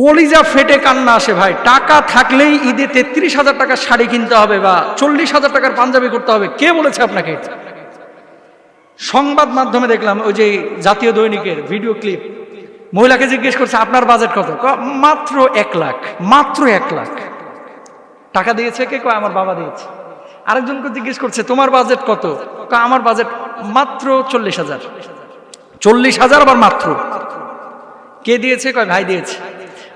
কলিজা ফেটে কান্না আসে ভাই। টাকা থাকলেই ঈদে তেত্রিশ হাজার টাকার শাড়ি কিনতে হবে বা চল্লিশ হাজার টাকার পাঞ্জাবি করতে হবে। কে বলেছে আপনাকে? সংবাদ মাধ্যমে দেখলাম ওই যে জাতীয় দৈনিকের ভিডিও ক্লিপ। মহিলাকে জিজ্ঞেস করছে, আপনার বাজেট কত? মাত্র এক লাখ, মাত্র এক লাখ। টাকা দিয়েছে কে? কয় আমার বাবা দিয়েছে। আরেকজনকে জিজ্ঞেস করছে, তোমার বাজেট কত? আমার বাজেট মাত্র চল্লিশ হাজার। চল্লিশ হাজার আবার মাত্র। কে দিয়েছে? কয় ভাই দিয়েছে।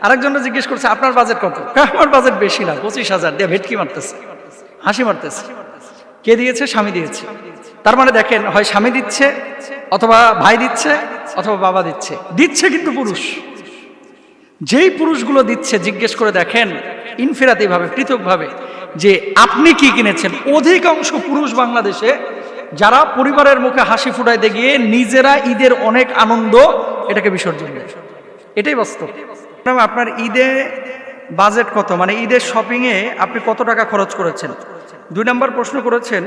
আরেকজনকে জিজ্ঞেস করছে আপনার বাজেট কত? কয়, আমার বাজেট বেশি না পঁচিশ হাজার। দিয়ে ভেটকি মারতেছে হাসি মারতেছে। কে দিয়েছে? স্বামী দিয়েছে। তার মানে দেখেন হয় স্বামী দিচ্ছে অথবা ভাই দিচ্ছে অথবা বাবা দিচ্ছে। দিচ্ছে কিন্তু পুরুষ। যেই পুরুষগুলো দিচ্ছে জিজ্ঞেস করে দেখেন ইনফেরাতিভাবে পৃথকভাবে যে আপনি কি কিনেছেন? অধিকাংশ পুরুষ বাংলাদেশে যারা পরিবারের মুখে হাসি ফুটাইতে গিয়ে নিজেরা ঈদের অনেক আনন্দ এটাকে বিসর্জন দেয়। এটাই বাস্তব। আপনার ঈদে বাজেট কত? মানে ঈদের শপিংয়ে আপনি কত টাকা খরচ করেছেন? দুই নম্বর প্রশ্ন করেছেন,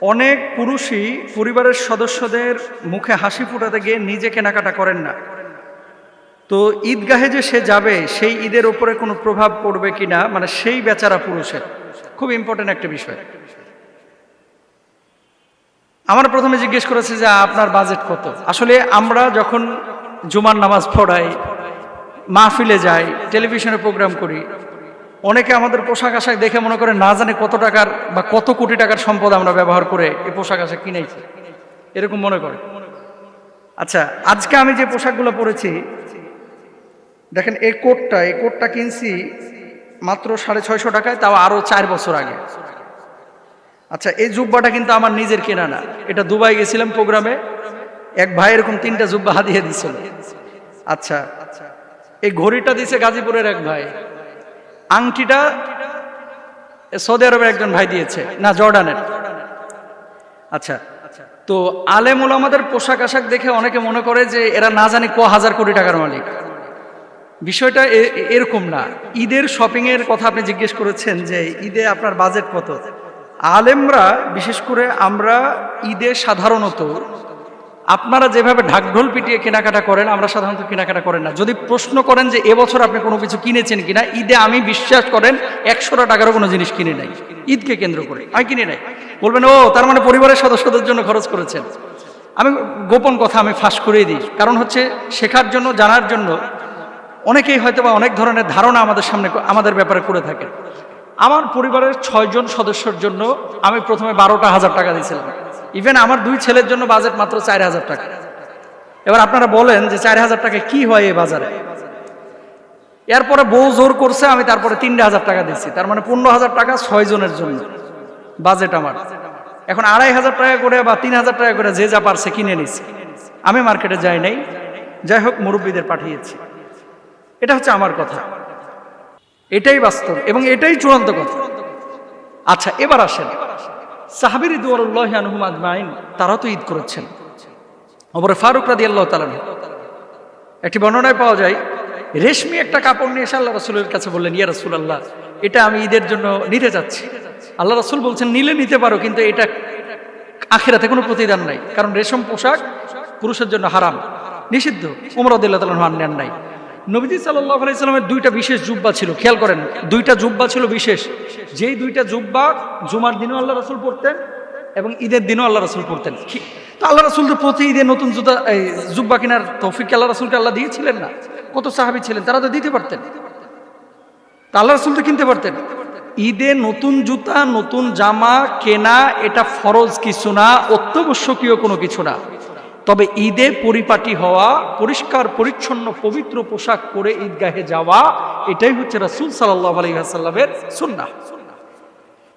অনেক পুরুষই পরিবারের সদস্যদের মুখে হাসি ফুটাতে গিয়ে নিজে কেনাকাটা করেন না। তো ঈদগাহে যে সে যাবে, সেই ঈদের উপরে কোনো প্রভাব পড়বে কিনা মানে সেই বেচারা পুরুষের। খুব ইম্পর্টেন্ট একটা বিষয়। আমার প্রথমে জিজ্ঞেস করেছে যে, আপনার বাজেট কত? আসলে আমরা যখন জুমার নামাজ পড়াই মাহফিলে যাই, টেলিভিশনে প্রোগ্রাম করি। অনেকে আমাদের পোশাক আশাক দেখে মনে করে, না জানে কত টাকার বা কত কোটি টাকার সম্পদ আমরা ব্যবহার করে এই পোশাক আশাক কিনেছি। এরকম মনে করে। আচ্ছা আজকে আমি যে পোশাকগুলো পরেছি, দেখেন এই কোটটা এই কোটটা কিনছি মাত্র সাড়ে ছয়শো টাকায়, তাও আরও চার বছর আগে। আচ্ছা এই জুব্বাটা কিন্তু আমার নিজের কেনা না। এটা দুবাই গেছিলাম প্রোগ্রামে, এক ভাই এরকম তিনটা জুব্বা হাতিয়ে দিছিল। আচ্ছা এই ঘড়িটা দিছে গাজীপুরের এক ভাই। আংটিটা সৌদি আরবের একজন ভাই দিয়েছে, না, জর্ডানের। আচ্ছা তো আলেমুল আমাদের পোশাক আশাক দেখে অনেকে মনে করে যে এরা না জানি ক হাজার কোটি টাকার মালিক। বিষয়টা এরকম না। ঈদের শপিং এর কথা আপনি জিজ্ঞেস করেছেন যে ঈদে আপনার বাজেট কত? আলেমরা, বিশেষ করে আমরা ঈদে সাধারণত আপনারা যেভাবে ঢাকঢোল পিটিয়ে কেনাকাটা করেন, আমরা সাধারণত কেনাকাটা করেন না। যদি প্রশ্ন করেন যে এবছর আপনি কোনো কিছু কিনেছেন কিনা, ঈদে আমি বিশ্বাস করেন একশোটা টাকারও কোনো জিনিস কিনে নাই। ঈদকে কেন্দ্র করে। আমি কিনে নাই। বলবেন, ও, তার মানে পরিবারের সদস্যদের জন্য খরচ করেছেন। আমি গোপন কথা আমি ফাঁস করেই দিই। কারণ হচ্ছে শেখার জন্য, জানার জন্য অনেকেই হয়তো বা অনেক ধরনের ধারণা আমাদের সামনে, আমাদের ব্যাপারে করে থাকেন। আমার পরিবারের ছয়জন সদস্যর জন্য আমি প্রথমে বারোটা হাজার টাকা দিয়েছিলাম। ইভেন আমার দুই ছেলের জন্য বাজেট মাত্র চার হাজার টাকা। এবার আপনারা বলেন যে চার হাজার টাকা কি হয় এই বাজারে? এরপরে বউ জোর করছে, আমি তারপরে তিনটে হাজার টাকা দিচ্ছি তার মানে পনেরো হাজার টাকা ছয় জনের জন্য বাজেট আমার। এখন আড়াই হাজার টাকা করে বা তিন হাজার টাকা করে যে যা পারছে কিনে নিচ্ছে আমি মার্কেটে যাই নাই। যাই হোক, মুরব্বীদের পাঠিয়েছি। এটা হচ্ছে আমার কথা। এটাই বাস্তব এবং এটাই চূড়ান্ত কথা। আচ্ছা এবার আসেন। সাহাবির দুয়ারুল্লাহ আনহুম আজমাইন তারা তো ঈদ করেছেন। অপরে ফারুক রাদি আল্লাহ তালান একটি বর্ণনায় পাওয়া যায়, রেশমি একটা কাপড় নিয়ে এসে আল্লাহ রসুলের কাছে বললেন, ইয়া রসুল আল্লাহ এটা আমি ঈদের জন্য নিতে যাচ্ছি। আল্লাহ রসুল বলছেন, নিলে নিতে পারো, কিন্তু এটা আখেরাতে কোনো প্রতিদান নাই। কারণ রেশম পোশাক পুরুষের জন্য হারাম, নিষিদ্ধ। উমর আদিল্লাহ তালন নেন নাই। নবীজি সাল্লাহ আলাইসাল্লামের দুইটা বিশেষ জুব্বা ছিল, খেয়াল করেন, দুইটা জুব্বা ছিল বিশেষ। যেই দুইটা জুব্বা জুমার দিনও আল্লাহ রসুল পড়তেন এবং ঈদের দিনও আল্লাহ রসুল পড়তেন। তো আল্লাহ রসুল তো প্রতি ঈদে নতুন জুতা, এই জুব্বা কেনার তৌফিক আল্লাহ রসুলকে আল্লাহ দিয়েছিলেন না? কত সাহাবি ছিলেন, তারা তো দিতে পারতেন। তা আল্লাহ রসুল তো কিনতে পারতেন। ঈদে নতুন জুতা, নতুন জামা কেনা, এটা ফরজ কিছু না, অত্যাবশ্যকীয় কোনো কিছু না। তবে ঈদে পরিপাটি হওয়া, পরিষ্কার, পরিচ্ছন্ন, পবিত্র পোশাক পরে ঈদগাহে যাওয়া, এটাই হচ্ছে রাসুল সাল্লাহ আলহিহাসাল্লামের সুন্নাহ।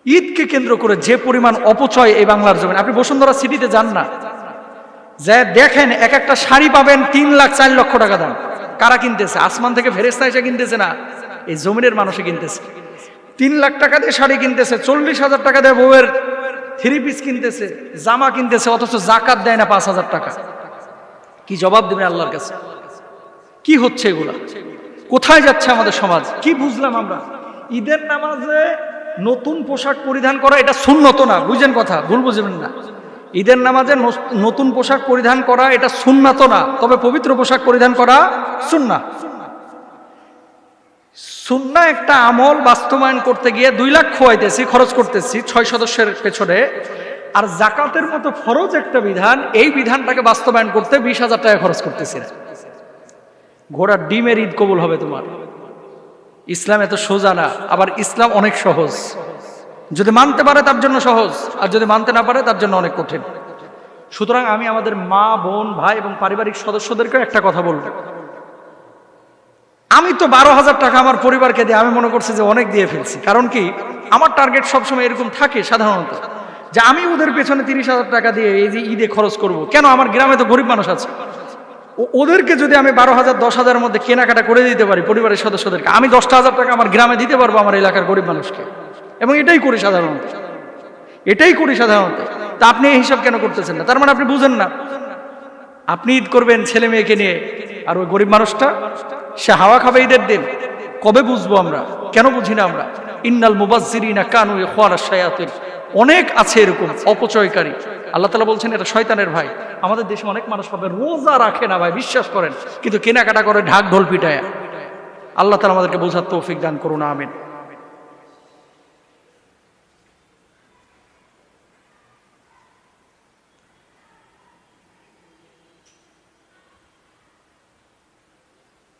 ঈদকে কেন্দ্র করে যে পরিমাণ অপচয় এই বাংলার জমিন, আপনি বসুন্ধরা সিটিতে যান না। যে দেখেন এক একটা শাড়ি পাবেন তিন লাখ চার লক্ষ টাকা দাম। কারা কিনতেছে? আসমান থেকে ফেরেস্তা এসে কিনতেছে না? এই জমিনের মানুষে কিনতেছে। তিন লাখ টাকা দিয়ে শাড়ি কিনতেছে, চল্লিশ হাজার টাকা দিয়ে বউয়ের থ্রি পিস কিনতেছে, জামা কিনতেছে, অথচ জাকাত দেয় না পাঁচ হাজার টাকা। কি জবাব দেবেন আল্লাহর কাছে? কি হচ্ছে এগুলা? কোথায় যাচ্ছে আমাদের সমাজ? কি বুঝলাম আমরা? ঈদের নামাজে নতুন পোশাক পরিধান করা এটা সুন্নত না, বুঝেন কথা, ভুল বুঝবেন না। ঈদের নামাজে নতুন পোশাক পরিধান করা এটা সুন্নাত না, তবে পবিত্র পোশাক পরিধান করা সুন্না। সুন্না একটা আমল বাস্তবায়ন করতে গিয়ে দুই লাখ খোয়াইতেছি, খরচ করতেছি ছয় সদস্যের পেছনে। আর জাকাতের মতো ফরজ একটা বিধান, এই বিধানটাকে বাস্তবায়ন করতে বিশ হাজার টাকা খরচ করতেছি। ঘোড়ার ডিমের ঈদ কবুল হবে তোমার। ইসলাম এত সোজা না, আবার ইসলাম অনেক সহজ। যদি মানতে পারে তার জন্য সহজ, আর যদি মানতে না পারে তার জন্য অনেক কঠিন। সুতরাং আমি আমাদের মা, বোন, ভাই এবং পারিবারিক সদস্যদেরকে একটা কথা বলব। আমি তো বারো হাজার টাকা আমার পরিবারকে দিয়ে, আমি মনে করছি যে অনেক দিয়ে ফেলছি। কারণ কি? আমার টার্গেট সবসময় এরকম থাকে সাধারণত। যে আমি ওদের পেছনে তিরিশ হাজার টাকা দিয়ে এই যে ঈদে খরচ করব, কেন আমার গ্রামে তো গরিব মানুষ আছে? ওদেরকে যদি আমি বারো হাজার, দশ হাজারের মধ্যে কেনাকাটা করে দিতে পারি পরিবারের সদস্যদেরকে, আমি দশটা হাজার টাকা আমার গ্রামে দিতে পারব আমার এলাকার গরিব মানুষকে। এবং এটাই করি সাধারণত। এটাই করি সাধারণত। তা আপনি এই হিসাব কেন করতেছেন না? তার মানে আপনি বুঝেন না। আপনি ঈদ করবেন ছেলে মেয়েকে নিয়ে, আর ওই গরিব মানুষটা সে হাওয়া খাবে ঈদের দিন। কবে বুঝব আমরা? কেন বুঝি না আমরা? ইন্নাল মুবাজ্জিরিনা কানু শায়াতিন। অনেক আছে এরকম অপচয়কারী। আল্লাহ তালা বলছেন, এটা শয়তানের ভাই। আমাদের দেশে অনেক মানুষ পাবে রোজা রাখে না ভাই, বিশ্বাস করেন। কিন্তু কেনাকাটা করে ঢাক ঢোল পিটায়। আল্লাহ তালা আমাদেরকে বোঝার তৌফিক দান করুন, আমিন।